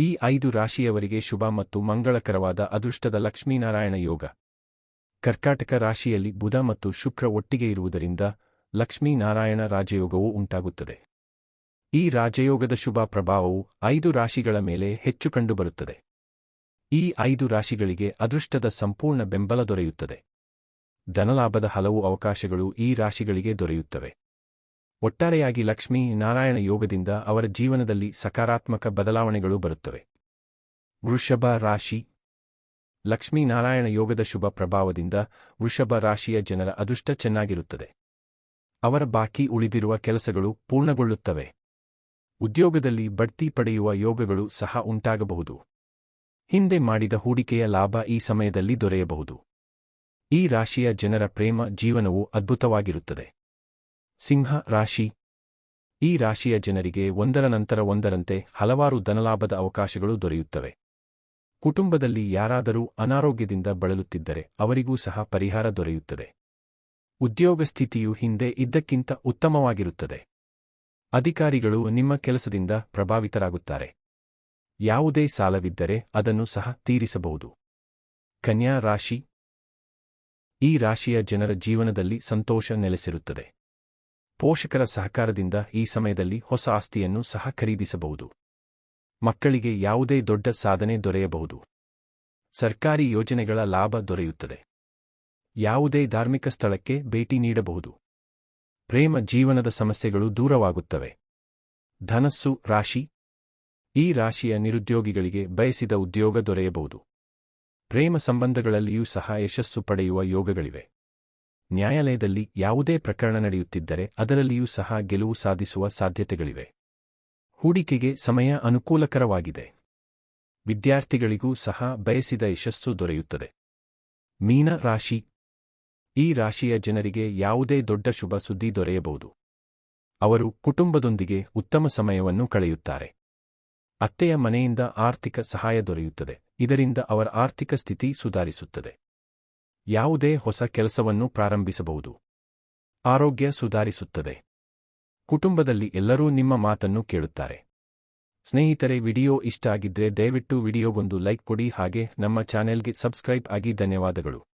ಈ ಐದು ರಾಶಿಯವರಿಗೆ ಶುಭ ಮತ್ತು ಮಂಗಳಕರವಾದ ಅದೃಷ್ಟದ ಲಕ್ಷ್ಮೀನಾರಾಯಣ ಯೋಗ. ಕರ್ಕಾಟಕ ರಾಶಿಯಲ್ಲಿ ಬುಧ ಮತ್ತು ಶುಕ್ರ ಒಟ್ಟಿಗೆ ಇರುವುದರಿಂದ ಲಕ್ಷ್ಮೀನಾರಾಯಣ ರಾಜಯೋಗವು ಉಂಟಾಗುತ್ತದೆ. ಈ ರಾಜಯೋಗದ ಶುಭ ಪ್ರಭಾವವು ಐದು ರಾಶಿಗಳ ಮೇಲೆ ಹೆಚ್ಚು ಕಂಡುಬರುತ್ತದೆ. ಈ ಐದು ರಾಶಿಗಳಿಗೆ ಅದೃಷ್ಟದ ಸಂಪೂರ್ಣ ಬೆಂಬಲ ದೊರೆಯುತ್ತದೆ. ಧನಲಾಭದ ಹಲವು ಅವಕಾಶಗಳು ಈ ರಾಶಿಗಳಿಗೆ ದೊರೆಯುತ್ತವೆ. ಒಟ್ಟಾರೆಯಾಗಿ ಲಕ್ಷ್ಮೀ ನಾರಾಯಣ ಯೋಗದಿಂದ ಅವರ ಜೀವನದಲ್ಲಿ ಸಕಾರಾತ್ಮಕ ಬದಲಾವಣೆಗಳು ಬರುತ್ತವೆ. ವೃಷಭ ರಾಶಿ. ಲಕ್ಷ್ಮೀನಾರಾಯಣ ಯೋಗದ ಶುಭ ಪ್ರಭಾವದಿಂದ ವೃಷಭ ರಾಶಿಯ ಜನರ ಅದೃಷ್ಟ ಚೆನ್ನಾಗಿರುತ್ತದೆ. ಅವರ ಬಾಕಿ ಉಳಿದಿರುವ ಕೆಲಸಗಳು ಪೂರ್ಣಗೊಳ್ಳುತ್ತವೆ. ಉದ್ಯೋಗದಲ್ಲಿ ಬಡ್ತಿ ಪಡೆಯುವ ಯೋಗಗಳು ಸಹ ಉಂಟಾಗಬಹುದು. ಹಿಂದೆ ಮಾಡಿದ ಹೂಡಿಕೆಯ ಲಾಭ ಈ ಸಮಯದಲ್ಲಿ ದೊರೆಯಬಹುದು. ಈ ರಾಶಿಯ ಜನರ ಪ್ರೇಮ ಜೀವನವು ಅದ್ಭುತವಾಗಿರುತ್ತದೆ. ಸಿಂಹ ರಾಶಿ. ಈ ರಾಶಿಯ ಜನರಿಗೆ ಒಂದರ ನಂತರ ಒಂದರಂತೆ ಹಲವಾರು ಧನಲಾಭದ ಅವಕಾಶಗಳು ದೊರೆಯುತ್ತವೆ. ಕುಟುಂಬದಲ್ಲಿ ಯಾರಾದರೂ ಅನಾರೋಗ್ಯದಿಂದ ಬಳಲುತ್ತಿದ್ದರೆ ಅವರಿಗೂ ಸಹ ಪರಿಹಾರ ದೊರೆಯುತ್ತದೆ. ಉದ್ಯೋಗ ಸ್ಥಿತಿಯು ಹಿಂದೆ ಇದ್ದಕ್ಕಿಂತ ಉತ್ತಮವಾಗಿರುತ್ತದೆ. ಅಧಿಕಾರಿಗಳು ನಿಮ್ಮ ಕೆಲಸದಿಂದ ಪ್ರಭಾವಿತರಾಗುತ್ತಾರೆ. ಯಾವುದೇ ಸಾಲವಿದ್ದರೆ ಅದನ್ನು ಸಹ ತೀರಿಸಬಹುದು. ಕನ್ಯಾ ರಾಶಿ. ಈ ರಾಶಿಯ ಜನರ ಜೀವನದಲ್ಲಿ ಸಂತೋಷ ನೆಲೆಸಿರುತ್ತದೆ. ಪೋಷಕರ ಸಹಕಾರದಿಂದ ಈ ಸಮಯದಲ್ಲಿ ಹೊಸ ಆಸ್ತಿಯನ್ನು ಸಹ ಖರೀದಿಸಬಹುದು. ಮಕ್ಕಳಿಗೆ ಯಾವುದೇ ದೊಡ್ಡ ಸಾಧನೆ ದೊರೆಯಬಹುದು. ಸರ್ಕಾರಿ ಯೋಜನೆಗಳ ಲಾಭ ದೊರೆಯುತ್ತದೆ. ಯಾವುದೇ ಧಾರ್ಮಿಕ ಸ್ಥಳಕ್ಕೆ ಭೇಟಿ ನೀಡಬಹುದು. ಪ್ರೇಮ ಜೀವನದ ಸಮಸ್ಯೆಗಳು ದೂರವಾಗುತ್ತವೆ. ಧನಸ್ಸು ರಾಶಿ. ಈ ರಾಶಿಯ ನಿರುದ್ಯೋಗಿಗಳಿಗೆ ಬಯಸಿದ ಉದ್ಯೋಗ ದೊರೆಯಬಹುದು. ಪ್ರೇಮ ಸಂಬಂಧಗಳಲ್ಲಿಯೂ ಸಹ ಯಶಸ್ಸು ಪಡೆಯುವ ಯೋಗಗಳಿವೆ. ನ್ಯಾಯಾಲಯದಲ್ಲಿ ಯಾವುದೇ ಪ್ರಕರಣ ನಡೆಯುತ್ತಿದ್ದರೆ ಅದರಲ್ಲಿಯೂ ಸಹ ಗೆಲುವು ಸಾಧಿಸುವ ಸಾಧ್ಯತೆಗಳಿವೆ. ಹೂಡಿಕೆಗೆ ಸಮಯ ಅನುಕೂಲಕರವಾಗಿದೆ. ವಿದ್ಯಾರ್ಥಿಗಳಿಗೂ ಸಹ ಬಯಸಿದ ಯಶಸ್ಸು ದೊರೆಯುತ್ತದೆ. ಮೀನ ರಾಶಿ. ಈ ರಾಶಿಯ ಜನರಿಗೆ ಯಾವುದೇ ದೊಡ್ಡ ಶುಭ ಸುದ್ದಿ ದೊರೆಯಬಹುದು. ಅವರು ಕುಟುಂಬದೊಂದಿಗೆ ಉತ್ತಮ ಸಮಯವನ್ನು ಕಳೆಯುತ್ತಾರೆ. ಅತ್ತೆಯ ಮನೆಯಿಂದ ಆರ್ಥಿಕ ಸಹಾಯ ದೊರೆಯುತ್ತದೆ. ಇದರಿಂದ ಅವರ ಆರ್ಥಿಕ ಸ್ಥಿತಿ ಸುಧಾರಿಸುತ್ತದೆ. ಯಾವುದೇ ಹೊಸ ಕೆಲಸವನ್ನು ಪ್ರಾರಂಭಿಸಬಹುದು. ಆರೋಗ್ಯ ಸುಧಾರಿಸುತ್ತದೆ. ಕುಟುಂಬದಲ್ಲಿ ಎಲ್ಲರೂ ನಿಮ್ಮ ಮಾತನ್ನು ಕೇಳುತ್ತಾರೆ. ಸ್ನೇಹಿತರೆ, ವಿಡಿಯೋ ಇಷ್ಟ ಆಗಿದ್ರೆ ದಯವಿಟ್ಟು ವಿಡಿಯೋಗೊಂದು ಲೈಕ್ ಕೊಡಿ, ಹಾಗೆ ನಮ್ಮ ಚಾನೆಲ್ಗೆ ಸಬ್ಸ್ಕ್ರೈಬ್ ಆಗಿ ಧನ್ಯವಾದಗಳು.